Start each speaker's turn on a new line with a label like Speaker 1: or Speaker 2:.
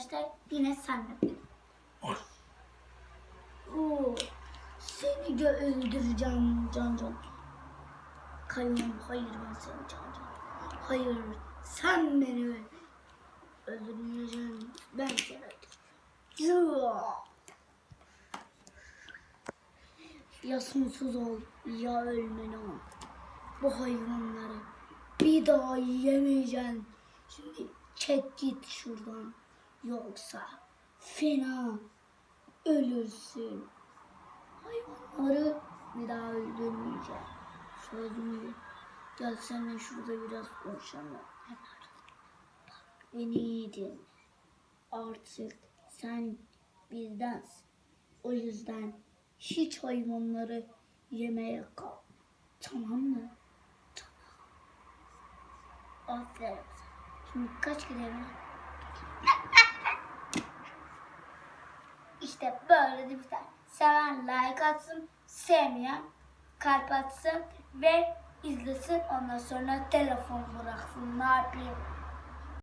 Speaker 1: arkadaşlar yine senle. Oo, seni de öldüreceğim Can Can. Kayyum hayır ben seni Can Can. Hayır sen beni öldüreceksin. Ben seni öldüreceğim. Ya sonsuz ol ya ölmen ol. Bu hayvanları bir daha yemeyeceksin. Şimdi çek git şuradan. Yoksa fena ölürsün. Hayvanları bir daha öldürmeyeceğim. Söz mü? Gel seninle şurada biraz konuşalım. Beni iyi. Artık sen bizdensin. O yüzden hiç hayvanları yemeye kal. Tamam mı? Tamam. Aferin. Şimdi kaç gidelim? İşte böyle de biter. Seven like atsın, sevmeyen kalp atsın ve izlesin. Ondan sonra telefon bıraksın. Ne yapayım?